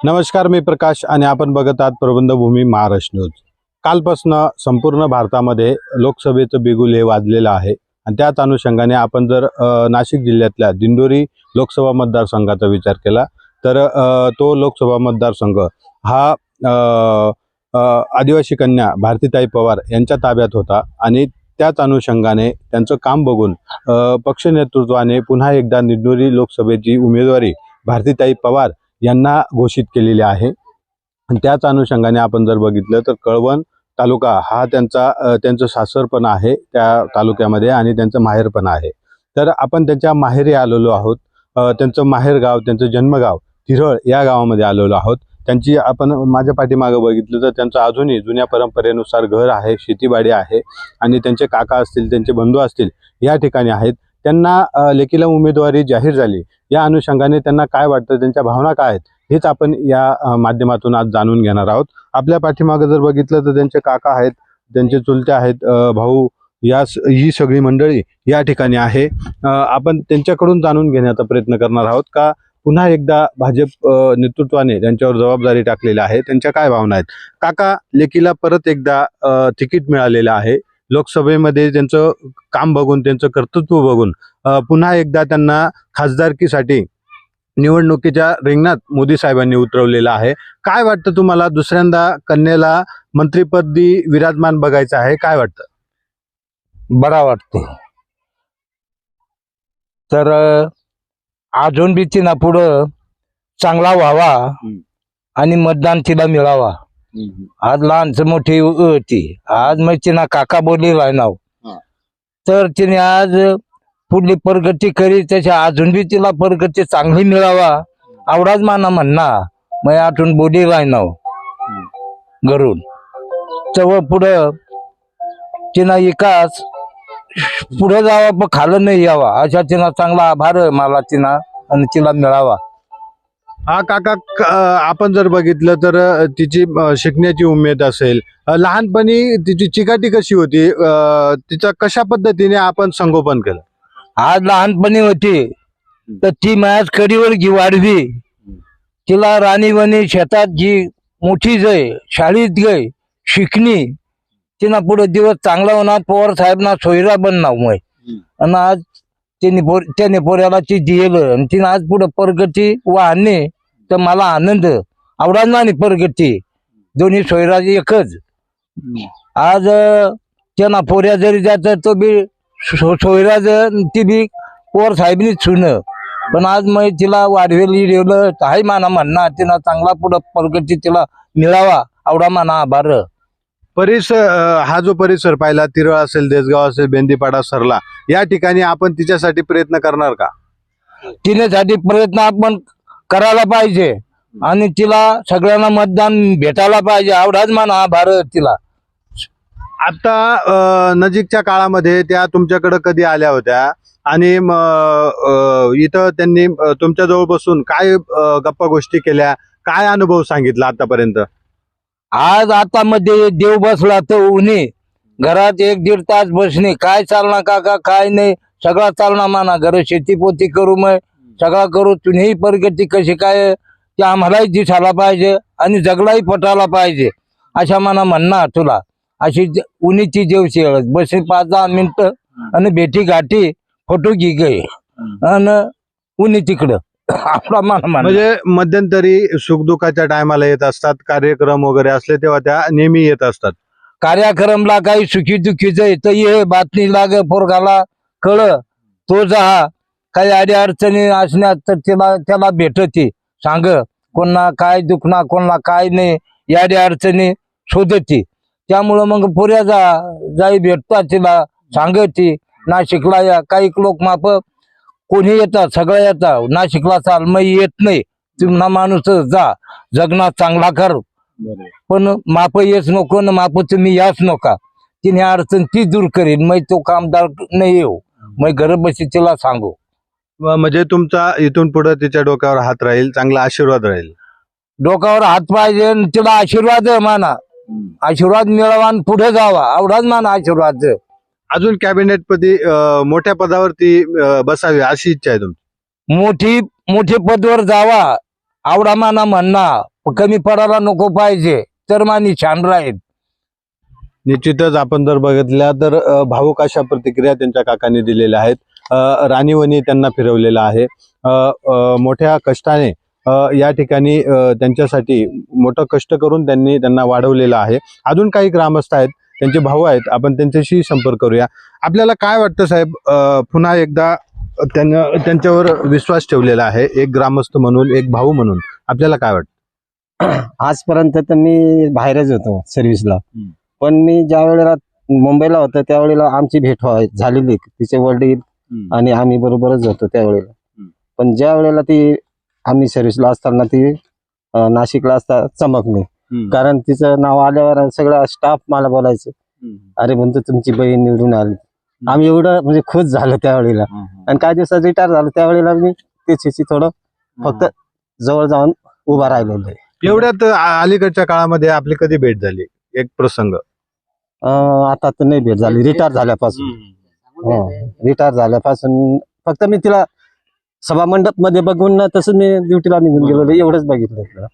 नमस्कार मी प्रकाश आणि आपण बघत आहात प्रबंधभूमी महाराष्ट्र न्यूज. कालपासनं संपूर्ण भारतामध्ये लोकसभेचं बिगुल हे वाजलेलं आहे आणि त्याच अनुषंगाने आपण जर नाशिक जिल्ह्यातल्या दिंडोरी लोकसभा मतदारसंघाचा विचार केला तर तो लोकसभा मतदारसंघ हा आदिवासी कन्या भारतीताई पवार यांच्या ताब्यात होता आणि त्याच अनुषंगाने त्यांचं काम बघून पक्ष नेतृत्वाने पुन्हा एकदा दिंडोरी लोकसभेची उमेदवारी भारतीताई पवार यांना घोषित केलेले आहे. आणि त्याच अनुषंगाने आपण जर बघितलं तर कळवण तालुका हा त्यांचा त्यांचं सासरपण आहे त्या तालुक्यामध्ये आणि त्यांचं माहेर पण आहे. तर आपण त्यांच्या माहेरी आलेलो आहोत. त्यांचं माहेरगाव त्यांचं जन्मगाव तिरळ या गावामध्ये आलेलो आहोत. त्यांची आपण माझ्या पाठीमागं बघितलं तर त्यांचं अजूनही जुन्या परंपरेनुसार घर आहे शेतीबाडी आहे आणि त्यांचे काका असतील त्यांचे बंधू असतील या ठिकाणी आहेत. त्यांना लेखीला लेकीला उमेदवारी जाहीर झाली. या अनुषंगाने त्यांना काय वाटतं त्यांच्या भावना काय आहेत हेच आपण या माध्यमातून आज जाणून घेणार आहोत. आपल्या पाठीमागं जर बघितलं तर त्यांचे काका आहेत त्यांचे चुलते आहेत भाऊ या स- ही सगळी मंडळी या ठिकाणी आहे. आपण त्यांच्याकडून जाणून घेण्याचा प्रयत्न करणार आहोत का? पुन्हा एकदा भाजप नेतृत्वाने त्यांच्यावर जबाबदारी टाकलेली आहे. त्यांच्या काय भावना आहेत? काका लेकीला परत एकदा तिकीट मिळालेलं आहे. लोकसभेमध्ये त्यांचं काम बघून त्यांचं कर्तृत्व बघून पुन्हा एकदा त्यांना खासदारकीसाठी निवडणुकीच्या रिंगणात मोदी साहेबांनी उतरवलेलं आहे. काय वाटतं तुम्हाला? दुसऱ्यांदा कन्याला मंत्रिपदी विराजमान बघायचं आहे काय वाटतं? बरा वाटतो तर अजून बी तिना पुढं चांगला व्हावा. आणि मतदान तिला मिळावा. आज लहानच मोठी होती. आज मग तिना काका बोलली नाव. तर तिने आज पुढली प्रगती करी त्याच्या अजून बी तिला प्रगती चांगली मिळावा आवडाच माना म्हणणा मग आठून बोली नाव. घरून. तेव्हा पुढं तिना विकास पुढे जावा पण खालं नाही यावा. अशा तिना चांगला आभार मला तिना आणि तिला मिळावा. हा काका क- आपण जर बघितलं तर तिची शिकण्याची उमेद असेल. लहानपणी तिची चिकाटी कशी होती? अं, तिचं कशा पद्धतीने आपण संगोपन केलं? आज लहानपणी होती. तर ती माझ्याच कडीवर जी वाढवी तिला राणीवणी शेतात जी मोठी जाई शाळेत गई शिकणी तिना पुढे दिवस चांगला होणार पवार साहेबना सोयरा बनणार मग आणि आज त्यांनी पोर त्याने पोऱ्याला ती दिलं आणि तिने आज पुढे प्रगती वाहने तर मला आनंद. आवडा नाही प्रगती दोन्ही सोयराजी एकच. आज त्यांना पोऱ्या जरी जात तो बी सोयराज ती बी पोर साहेबनी सुन. पण आज मग तिला वाढवेली ठेवलं तर हाय माना म्हणणार तिला चांगला पुढं प्रगती तिला मिळावा आवडा माना आभार. परिसर हा जो परिसर पाहिला तिरळ असेल देसगाव असेल बेंदीपाडा सरला या ठिकाणी आपण तिच्यासाठी प्रयत्न करणार का? तिनेसाठी प्रयत्न आपण करायला पाहिजे. आणि तिला सगळ्यांना मतदान भेटायला पाहिजे. आवडाच माना आभार तिला. आता नजीकच्या काळामध्ये त्या तुमच्याकडे कधी आल्या होत्या? आणि इथं त्यांनी अ, तुमच्याजवळ बसून काय गप्पा गोष्टी केल्या? काय अनुभव सांगितला आतापर्यंत? आज आता मध्ये देव बसला तर उन्हे. घरात एक दीड तास बसणे. काय चालणार काका? काय नाही? सगळा चालणार माना घर शेती पोती करू मग. सगळा करू तुम्ही प्रगती कशी काय ते आम्हालाही दिसायला पाहिजे आणि जगलाही पटायला पाहिजे अशा मना म्हणणार तुला. अशी उन्हीची जेवशी बसे पाच दहा मिनिटं आणि भेटी गाठी फोटो घे गे आणि उन्ही तिकडं. आपला म्हणजे मध्यंतरी सुखदुःखाच्या टायमाला येत असतात कार्यक्रम वगैरे असले तेव्हा त्या नेहमी येत असतात. कार्यक्रमला काही सुखी दुखीच तर ये बातमी लाग पोरगाला कळ तो जा. काही अडी अडचणी असण्यात तर त्याला त्याला भेटते. सांग कोणा काय दुखना कोणला काय नाही याडी अडचणी शोधती. त्यामुळं मग पुऱ्या जा जाई भेटतात तिला सांगती. नाशिकला या काही लोक माप कोणी येतात सगळं येतात नाशिकला चाल मग येत नाही. तुम्हाला माणूस जा जगना चांगला कर. पण माप येच नको ना माप तुम्ही याच नका. तिने अडचण ती दूर करेन. मग तो कामदार नाही येऊ. मग घर बसी तिला सांगू. म्हणजे तुमचा इथून पुढे तिच्या डोक्यावर हात राहील चांगला आशीर्वाद राहील. डोक्यावर हात पाहिजे तिला आशीर्वाद आहे माना आशीर्वाद मिळावा आणि पुढे जावा. आवडाच माना आशीर्वाद. अजून कॅबिनेट पदी मोठ्या पदावरती बसावी अशी इच्छा आहे तुमची. मोठी मोठे पदवर जावा. आवडामाना म्हणणार कमी पडायला नको पाहिजे. तर मानी छान राहील. निश्चितच आपण जर बघितल्या तर भावूक अशा प्रतिक्रिया त्यांच्या काकांनी दिलेल्या आहेत. अ, राणीवनी त्यांना फिरवलेला आहे. मोठ्या कष्टाने या ठिकाणी त्यांच्यासाठी मोठं कष्ट करून त्यांनी त्यांना वाढवलेलं आहे. अजून काही ग्रामस्थ आहेत त्यांचे भाऊ आहेत आपण त्यांच्याशी संपर्क करूया. आपल्याला काय वाटतं साहेब पुन्हा एकदा त्यांना त्यांच्यावर विश्वास ठेवलेला आहे एक ग्रामस्थ म्हणून एक भाऊ म्हणून. आपल्याला काय वाटतं? आजपर्यंत तर मी बाहेरच होतो सर्व्हिसला. पण मी ज्या वेळेला मुंबईला होतो त्यावेळेला आमची भेट व्हाय झालेली. तिचे वडील आणि आम्ही बरोबरच होतो त्यावेळेला. पण ज्या वेळेला ती आम्ही सर्व्हिसला असताना ती अं, नाशिकला असता चमकली कारण तिचं नाव आल्यावर सगळा स्टाफ मला बोलायचं. अरे म्हणतो तुमची बहीण निवडून आली. आम्ही एवढं म्हणजे खुश झालो त्यावेळेला आणि काही दिवसात रिटायर झालो. त्यावेळेला मी त्याच्याशी थोडं फक्त जवळ जाऊन उभा राहिलेलो आहे. एवढ्यात आ- अलीकडच्या काळामध्ये आपली कधी भेट झाली? एक प्रसंग. अं, आता तर नाही भेट झाली. रिटायर झाल्यापासून. रिटायर झाल्यापासून फक्त मी तिला सभा मंडपमध्ये बघून ना तसं मी ड्युटीला निघून गेलो. एवढंच बघितलं तिला.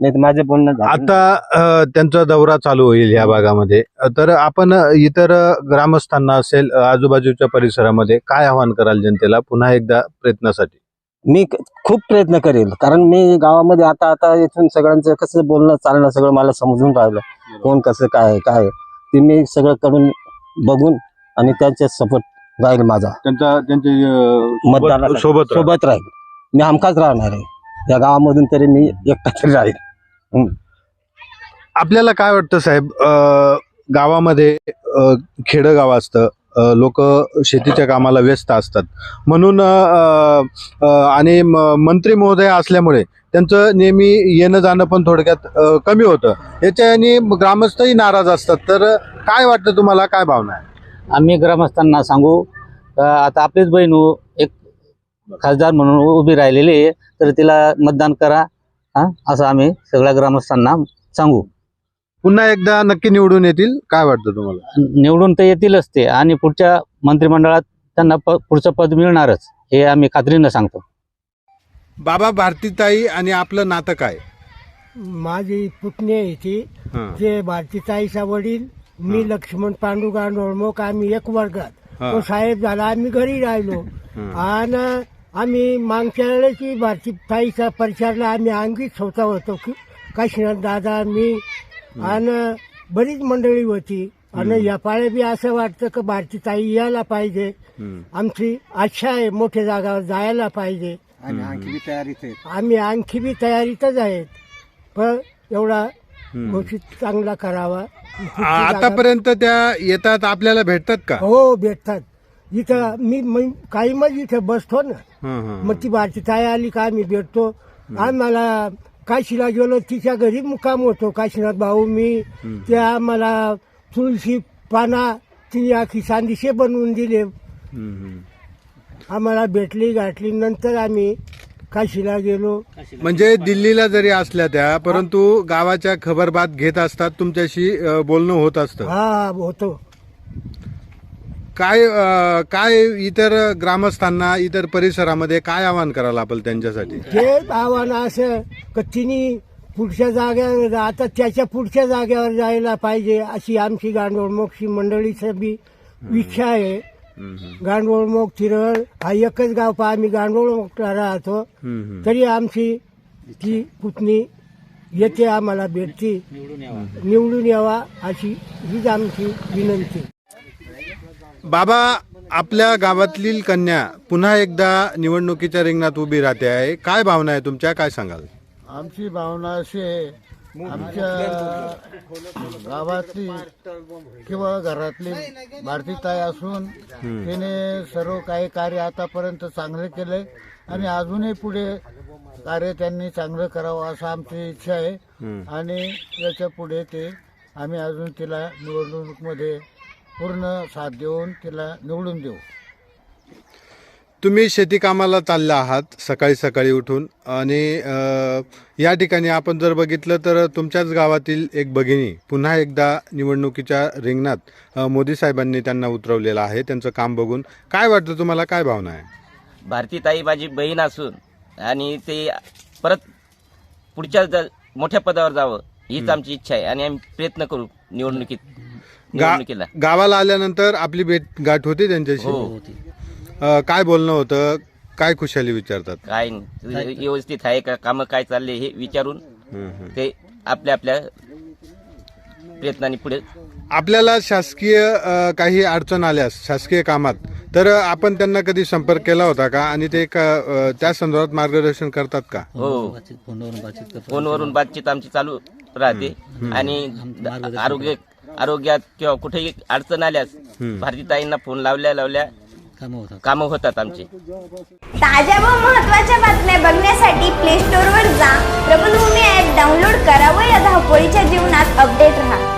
नाही तर माझे बोलणं. आता त्यांचा दौरा चालू होईल या भागामध्ये. तर आपण इतर ग्रामस्थांना असेल आजूबाजूच्या परिसरामध्ये काय आवाहन कराल जनतेला? पुन्हा एकदा प्रयत्नासाठी. मी खूप प्रयत्न करेल. कारण मी गावामध्ये आता आता इथून सगळ्यांचं कसं बोलणं चालणं सगळं मला समजून राहिलं. कोण कसं काय काय. ते मी सगळं कडून बघून आणि त्यांच्या सपोर्ट राहील माझा. त्यांचा त्यांचे मतदानाला सोबत राहा. सोबत राहील. मी हमखास राहणार आहे. या गावामधून तरी मी एकटा तरी राहील. आपल्याला काय वाटतं साहेब? अ, गावामध्ये अ, खेडगाव असतं. लोक शेतीच्या कामाला व्यस्त असतात. म्हणून अ, अ, आणि म- मंत्री महोदय असल्यामुळे त्यांचं नेहमी येणं जाणं पण थोडक्यात अ, कमी होतं. याच्याने ग्रामस्थही नाराज असतात. तर काय वाटतं तुम्हाला? काय भावना आहे? आम्ही ग्रामस्थांना सांगू आता आपलीच बहीण एक खासदार म्हणून उभी राहिलेली आहे तर तिला मतदान करा हा असं आम्ही सगळ्या ग्रामस्थांना सांगू. पुन्हा एकदा नक्की निवडून येतील काय वाटतं तुम्हाला? निवडून तर येतीलच ते आणि पुढच्या मंत्रिमंडळात त्यांना प पुढचं पद मिळणारच हे आम्ही खात्रीनं सांगतो. बाबा भारतीताई आणि आपलं नातं काय? माझी पुतणी आहे ती जे भारतीताईचा वडील मी लक्ष्मण पांडू गांडोळमुख आम्ही एक वर्गात. तो साहेब झाला आम्ही घरी राहिलो. आणि आम्ही मागच्या वेळेची भारतीताईचा परिचारला आम्ही अंगीच होता होतो की काशीनाथ दादा मी आणि बरीच मंडळी होती. आणि या पाळे बी असं वाटतं की भारतीताई यायला पाहिजे. आमची आच्छा आहे मोठ्या जागावर जायला पाहिजे. आम्ही आणखी बी तयारीतच आहेत. पण एवढा घोषित चांगला करावा. आतापर्यंत त्या येतात आपल्याला भेटतात का? हो भेटतात. इथं मी मी काही मग इथं बसतो ना. मग ती भारती ताई आली का आम्ही भेटतो. आम्हाला काशीला गेलो तिच्या घरी मुक्काम होतो. काशीनाथ भाऊ मी त्या आम्हाला तुळशी पाना तिने आखी सांदिशे बनवून दिले. आम्हाला भेटली गाठली. नंतर आम्ही काशीला गेलो. म्हणजे दिल्लीला जरी असल्या त्या परंतु गावाच्या खबरबात घेत असतात तुमच्याशी अ, बोलणं होत असतं. हा होतो. काय अ, काय इतर ग्रामस्थांना इतर परिसरामध्ये काय आवाहन करायला आपण त्यांच्यासाठी? ते आव्हान असं का तिने पुढच्या जाग्यावर आता त्याच्या पुढच्या जाग्यावर जायला पाहिजे अशी आमची गांडोळमोक्षी मंडळीची बी इच्छा आहे. गांडोळमोग तिरळ हा एकच गाव पहा आम्ही गांडोळमोगला राहतो. तरी आमची ती पुतणी येते आम्हाला भेटते. निवडून यावा. अशी हीच आमची विनंती. बाबा आपल्या गावातील कन्या पुन्हा एकदा निवडणुकीच्या रिंगणात उभी राहते आहे. काय भावना आहे तुमच्या? काय सांगाल? आमची भावना अशी आहे आमच्या गावातली किंवा घरातली भारतीताई असून तिने सर्व काही कार्य आतापर्यंत चांगले केले आणि अजूनही पुढे कार्य त्यांनी चांगलं करावं असं आमची इच्छा आहे. आणि याच्यापुढे ते आम्ही अजून तिला निवडणुकीमध्ये पूर्ण साथ देऊन तिला निवडून देऊ. तुम्ही शेती कामाला चालला आहात सकाळी सकाळी उठून आणि या ठिकाणी आपण जर बघितलं तर तुमच्याच गावातील एक भगिनी पुन्हा एकदा निवडणुकीच्या रिंगणात मोदी साहेबांनी त्यांना उतरवलेलं आहे. त्यांचं काम बघून काय वाटतं तुम्हाला? काय भावना आहे? भारतीताई माझी बहीण असून आणि ते परत पुढच्या मोठ्या पदावर जावं हीच आमची इच्छा आहे आणि आम्ही प्रयत्न करू निवडणुकीत निवडणुकीला. गावाला आल्यानंतर आपली भेट गाठ होती त्यांच्याशी? हो. अ, काय बोलणं होतं? काय खुशाली विचारतात? काय नाही. व्यवस्थित आहे का? कामं काय चालले हे विचारून ते आपल्या आपल्या प्रयत्नाने पुढे आपल्याला शासकीय अ, काही अडचण आल्यास शासकीय कामात तर अ, आपण त्यांना कधी संपर्क केला होता का? आणि ते का, अ, त्या संदर्भात मार्गदर्शन करतात का? हो. फोनवरून बातचीत आमची चालू राहते. आणि आरोग्य आरोग्यात किंवा कुठेही अडचण आल्यास भारतीताईंना फोन लावल्या लावल्या कामं होतात. आमचे. ताज्या व महत्त्वाच्या बातम्या बघण्यासाठी प्ले स्टोअरवर जा. प्रबलभूमी ॲप डाउनलोड करा व या धावपळीच्या जीवनात अपडेट राहा.